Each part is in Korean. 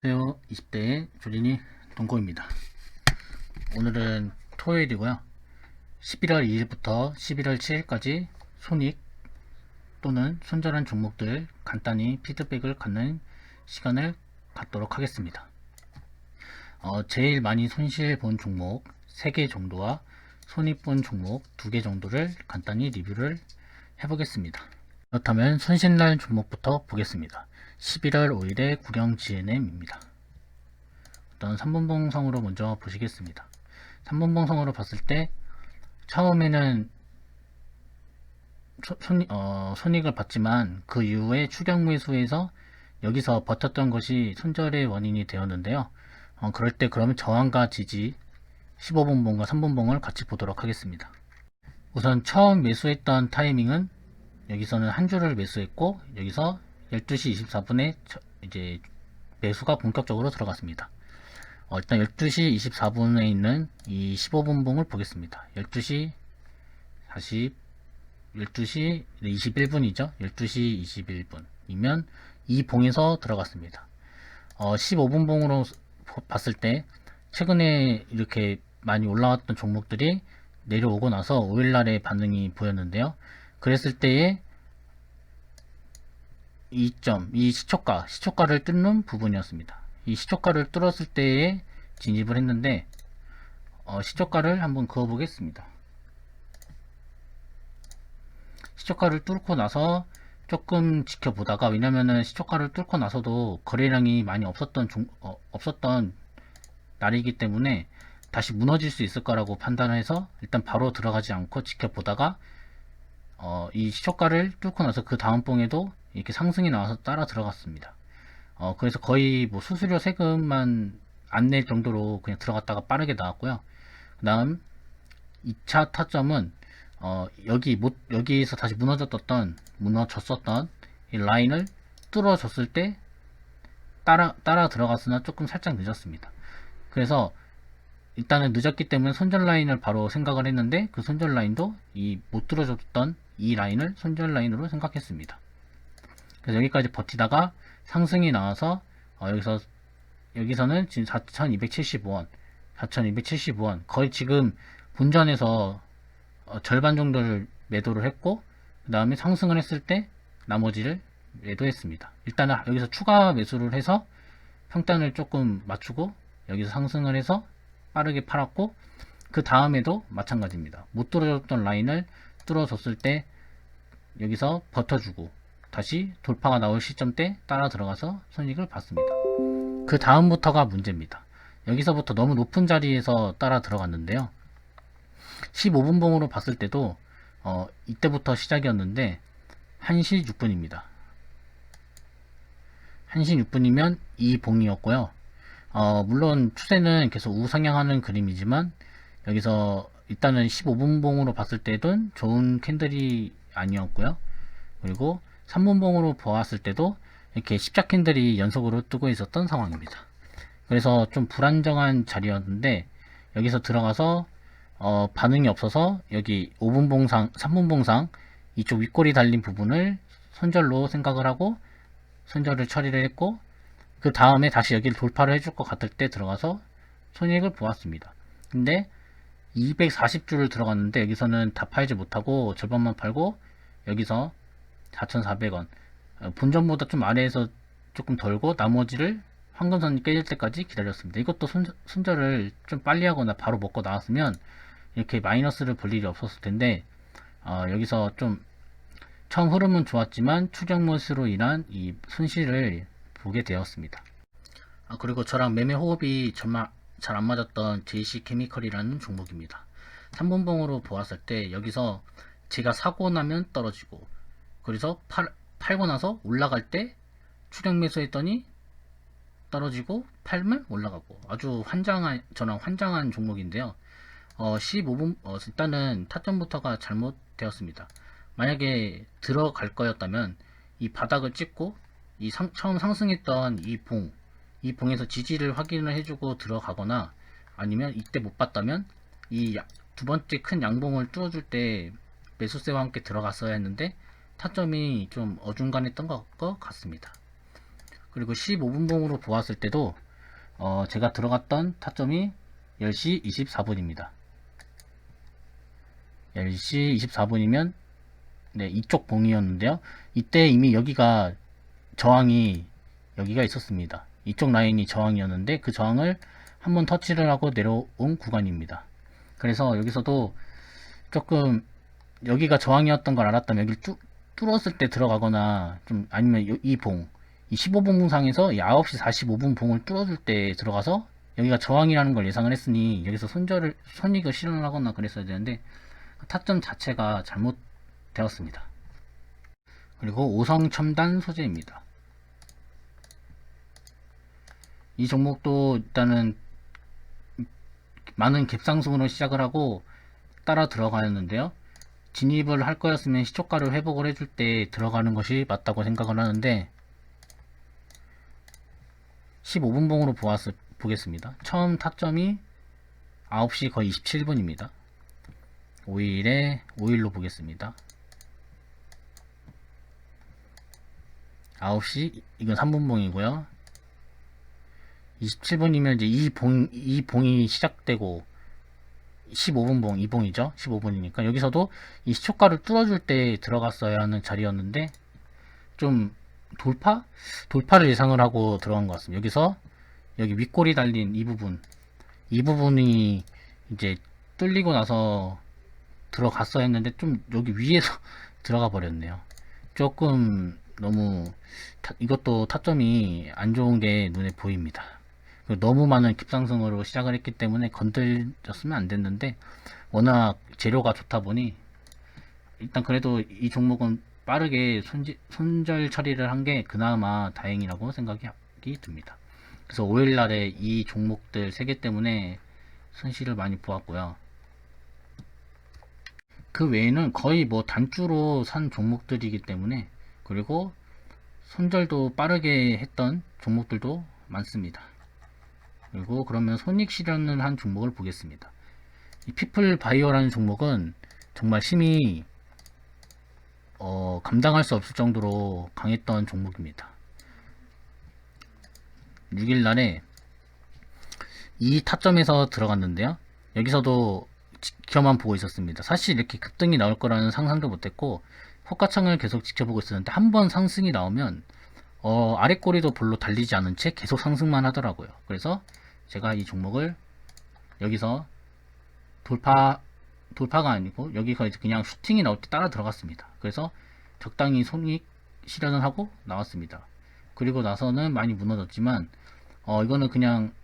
안녕하세요. 20대의 조린이 동고입니다. 오늘은 토요일이고요. 11월 2일부터 11월 7일까지 손익 또는 손절한 종목들 간단히 피드백을 갖는 시간을 갖도록 하겠습니다. 어, 제일 많이 손실 본 종목 3개 정도와 손익 본 종목 2개 정도를 간단히 리뷰를 해보겠습니다. 그렇다면 손실날 종목부터 보겠습니다. 11월 5일의 구경 GNM입니다. 일단 3분봉성으로 먼저 보시겠습니다. 3분봉성으로 봤을 때 처음에는 소, 손, 어, 손익을 봤지만 그 이후에 추격 매수에서 여기서 버텼던 것이 손절의 원인이 되었는데요. 어, 그럴 때 그러면 저항과 지지 15분봉과 3분봉을 같이 보도록 하겠습니다. 우선 처음 매수했던 타이밍은 여기서는 한 줄을 매수했고 여기서 12시 24분에 이제 매수가 본격적으로 들어갔습니다. 어, 일단 12시 24분에 있는 이 15분 봉을 보겠습니다. 12시 40, 12시 21분이죠. 12시 21분이면 이 봉에서 들어갔습니다. 어, 15분 봉으로 봤을 때 최근에 이렇게 많이 올라왔던 종목들이 내려오고 나서 5일날의 반응이 보였는데요. 그랬을 때에 이 점, 이 시초가, 시초가를 뚫는 부분이었습니다. 이 시초가를 뚫었을 때에 진입을 했는데 어, 시초가를 한번 그어 보겠습니다. 시초가를 뚫고 나서 조금 지켜보다가 왜냐면은 시초가를 뚫고 나서도 거래량이 많이 없었던 종, 어, 없었던 날이기 때문에 다시 무너질 수 있을 거라고 판단해서 일단 바로 들어가지 않고 지켜보다가 어, 이 시초가를 뚫고 나서 그 다음 봉에도 이렇게 상승이 나와서 따라 들어갔습니다. 어, 그래서 거의 뭐 수수료 세금만 안 낼 정도로 그냥 들어갔다가 빠르게 나왔고요. 그 다음 2차 타점은 어, 여기 못, 여기에서 다시 무너졌던, 무너졌었던 이 라인을 뚫어줬을 때 따라, 따라 들어갔으나 조금 살짝 늦었습니다. 그래서 일단은 늦었기 때문에 손절 라인을 바로 생각을 했는데 그 손절 라인도 이 못 뚫어줬던 이 라인을 손절 라인으로 생각했습니다. 그래서 여기까지 버티다가 상승이 나와서 어, 여기서 여기서는 지금 4,275원, 4,275원 거의 지금 본전에서 어, 절반 정도를 매도를 했고 그 다음에 상승을 했을 때 나머지를 매도했습니다. 일단은 여기서 추가 매수를 해서 평단을 조금 맞추고 여기서 상승을 해서 빠르게 팔았고 그 다음에도 마찬가지입니다. 못 뚫어줬던 라인을 뚫어줬을 때 여기서 버텨주고 다시 돌파가 나올 시점 때 따라 들어가서 손익을 봤습니다. 그 다음부터가 문제입니다. 여기서부터 너무 높은 자리에서 따라 들어갔는데요. 15분 봉으로 봤을 때도 어, 이때부터 시작이었는데 1시 6분입니다. 1시 6분이면 이 봉이었고요. 어, 물론 추세는 계속 우상향하는 그림이지만 여기서 일단은 15분 봉으로 봤을 때도 좋은 캔들이 아니었고요. 그리고 3분 봉으로 보았을 때도 이렇게 십자 캔들이 연속으로 뜨고 있었던 상황입니다. 그래서 좀 불안정한 자리였는데 여기서 들어가서 어, 반응이 없어서 여기 5분 봉상, 3분 봉상 이쪽 윗골이 달린 부분을 손절로 생각을 하고 손절을 처리를 했고 그 다음에 다시 여기를 돌파를 해줄 것 같을 때 들어가서 손익을 보았습니다. 근데 240주를 들어갔는데 여기서는 다 팔지 못하고 절반만 팔고 여기서 4,400원 어, 본전보다 좀 아래에서 조금 덜고 나머지를 황금선이 깨질 때까지 기다렸습니다. 이것도 손, 손절을 좀 빨리 하거나 바로 먹고 나왔으면 이렇게 마이너스를 볼 일이 없었을 텐데 어, 여기서 좀 처음 흐름은 좋았지만 추격 못으로 인한 이 손실을 보게 되었습니다. 아, 그리고 저랑 매매 호흡이 정말 잘 안 맞았던 JC 케미컬이라는 종목입니다. 3분봉으로 보았을 때 여기서 제가 사고 나면 떨어지고 그래서 팔, 팔고 나서 올라갈 때 추격 매수했더니 떨어지고 팔면 올라가고 아주 환장한 저랑 환장한 종목인데요. 어, 15분 어, 일단은 타점부터가 잘못되었습니다. 만약에 들어갈 거였다면 이 바닥을 찍고 이 상, 처음 상승했던 이 봉, 이 봉에서 지지를 확인을 해주고 들어가거나 아니면 이때 못 봤다면 이 두 번째 큰 양봉을 뚫어줄 때 매수세와 함께 들어갔어야 했는데 타점이 좀 어중간했던 것 같습니다. 그리고 15분 봉으로 보았을 때도 어, 제가 들어갔던 타점이 10시 24분입니다. 10시 24분이면 네, 이쪽 봉이었는데요. 이때 이미 여기가 저항이 여기가 있었습니다. 이쪽 라인이 저항이었는데 그 저항을 한번 터치를 하고 내려온 구간입니다. 그래서 여기서도 조금 여기가 저항이었던 걸 알았다면 여기를 뚫, 뚫었을 때 들어가거나 좀 아니면 요- 이 봉, 이 15분 봉상에서 이 9시 45분 봉을 뚫어줄 때 들어가서 여기가 저항이라는 걸 예상을 했으니 여기서 손절을 손익을 실현을 하거나 그랬어야 되는데 타점 자체가 잘못되었습니다. 그리고 오성 첨단 소재입니다. 이 종목도 일단은 많은 갭상승으로 시작을 하고 따라 들어가였는데요. 진입을 할 거였으면 시초가를 회복을 해줄 때 들어가는 것이 맞다고 생각을 하는데 15분봉으로 보았을, 보겠습니다. 처음 타점이 9시 거의 27분입니다. 5일에 5일로 보겠습니다. 9시 이건 3분봉이고요. 27분이면 이제 이 봉, 이 봉이 시작되고 15분봉, 2봉이죠. 15분이니까 여기서도 이 시초가를 뚫어줄 때 들어갔어야 하는 자리였는데 좀 돌파? 돌파를 예상을 하고 들어간 것 같습니다. 여기서 여기 윗골이 달린 이 부분 이 부분이 이제 뚫리고 나서 들어갔어야 했는데 좀 여기 위에서 들어가 버렸네요. 조금 너무 타- 이것도 타점이 안 좋은 게 눈에 보입니다. 너무 많은 깁상승으로 시작을 했기 때문에 건들렸으면 안 됐는데 워낙 재료가 좋다 보니 일단 그래도 이 종목은 빠르게 손지, 손절 처리를 한 게 그나마 다행이라고 생각이 듭니다. 그래서 5일날에 이 종목들 3개 때문에 손실을 많이 보았고요. 그 외에는 거의 뭐 단주로 산 종목들이기 때문에 그리고 손절도 빠르게 했던 종목들도 많습니다. 그리고 그러면 손익 실현을 한 종목을 보겠습니다. 이 피플 바이오라는 종목은 정말 힘이 어, 감당할 수 없을 정도로 강했던 종목입니다. 6일 날에 이 타점에서 들어갔는데요. 여기서도 지켜만 보고 있었습니다. 사실 이렇게 급등이 나올 거라는 상상도 못했고 호가창을 계속 지켜보고 있었는데 한 번 상승이 나오면 어, 아래 꼬리도 별로 달리지 않은 채 계속 상승만 하더라고요. 그래서 제가 이 종목을 여기서 돌파 돌파가 아니고 여기가 이제 그냥 슈팅이 나올 때 따라 들어갔습니다. 그래서 적당히 손익 실현을 하고 나왔습니다. 그리고 나서는 많이 무너졌지만 어, 이거는 그냥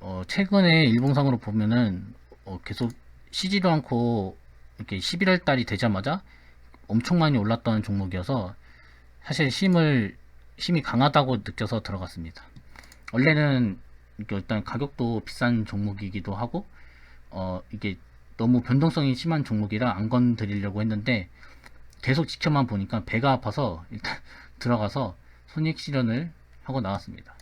어, 최근에 일봉상으로 보면은 어, 계속 쉬지도 않고 이렇게 11월 달이 되자마자 엄청 많이 올랐던 종목이어서 사실 힘을 힘이 강하다고 느껴서 들어갔습니다. 원래는 일단 가격도 비싼 종목이기도 하고 어 이게 너무 변동성이 심한 종목이라 안 건드리려고 했는데 계속 지켜만 보니까 배가 아파서 일단 들어가서 손익 실현을 하고 나왔습니다.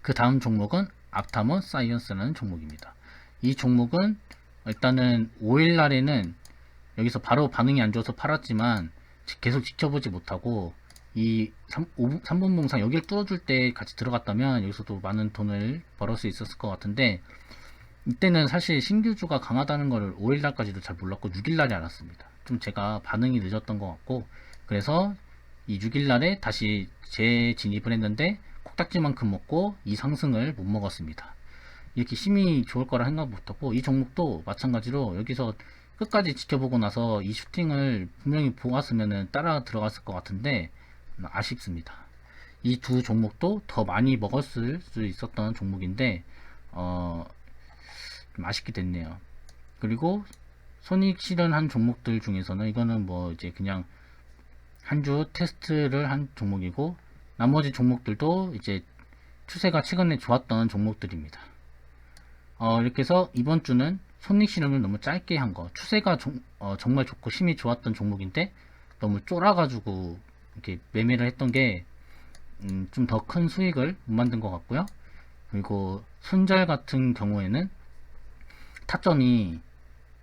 그 다음 종목은 앞타머 사이언스라는 종목입니다. 이 종목은 일단은 5일 날에는 여기서 바로 반응이 안 좋아서 팔았지만 지- 계속 지켜보지 못하고 이 3, 3분 봉상 여기를 뚫어줄 때 같이 들어갔다면 여기서도 많은 돈을 벌을 수 있었을 것 같은데 이때는 사실 신규주가 강하다는 걸 5일날까지도 잘 몰랐고 6일날에 알았습니다. 좀 제가 반응이 늦었던 것 같고 그래서 이 6일날에 다시 재진입을 했는데 콕딱지만큼 먹고 이 상승을 못 먹었습니다. 이렇게 힘이 좋을 거라 생각 못하고 이 종목도 마찬가지로 여기서 끝까지 지켜보고 나서 이 슈팅을 분명히 보았으면 따라 들어갔을 것 같은데 아쉽습니다. 이 두 종목도 더 많이 먹었을 수 있었던 종목인데 어, 좀 아쉽게 됐네요. 그리고 손익 실현한 종목들 중에서는 이거는 뭐 이제 그냥 한 주 테스트를 한 종목이고 나머지 종목들도 이제 추세가 최근에 좋았던 종목들입니다. 어, 이렇게 해서 이번 주는 손익 실현을 너무 짧게 한 거. 추세가 종- 어, 정말 좋고 힘이 좋았던 종목인데 너무 쫄아가지고 이렇게 매매를 했던 게 음, 좀 더 큰 수익을 못 만든 것 같고요. 그리고 손절 같은 경우에는 타점이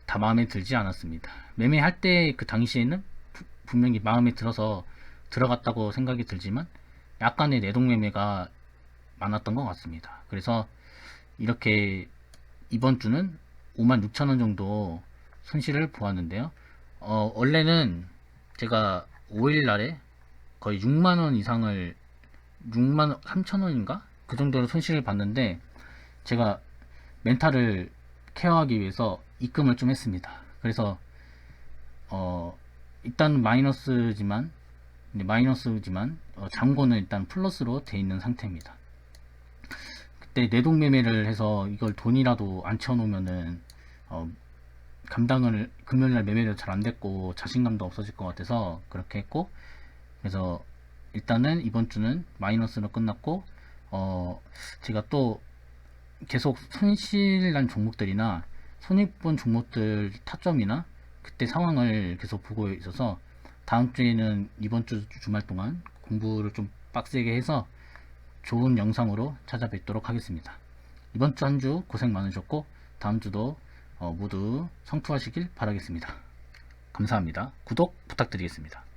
다 마음에 들지 않았습니다. 매매할 때 그 당시에는 부- 분명히 마음에 들어서 들어갔다고 생각이 들지만 약간의 내동매매가 많았던 것 같습니다. 그래서 이렇게 이번 주는 56,000원 정도 손실을 보았는데요. 어, 원래는 제가 5일 날에 거의 6만원 이상을 6만 3천원인가? 그 정도로 손실을 봤는데 제가 멘탈을 케어하기 위해서 입금을 좀 했습니다. 그래서 어 일단 마이너스지만 네, 마이너스지만 어, 잔고는 일단 플러스로 돼 있는 상태입니다. 그때 내동매매를 해서 이걸 돈이라도 안 채워놓으면은 어, 감당을 금요일날 매매도 잘 안 됐고 자신감도 없어질 것 같아서 그렇게 했고 그래서 일단은 이번 주는 마이너스로 끝났고 어 제가 또 계속 손실난 종목들이나 손익본 종목들 타점이나 그때 상황을 계속 보고 있어서 다음 주에는 이번 주 주말 동안 공부를 좀 빡세게 해서 좋은 영상으로 찾아뵙도록 하겠습니다. 이번 주 한주 고생 많으셨고 다음 주도 어, 모두 성투하시길 바라겠습니다. 감사합니다. 구독 부탁드리겠습니다.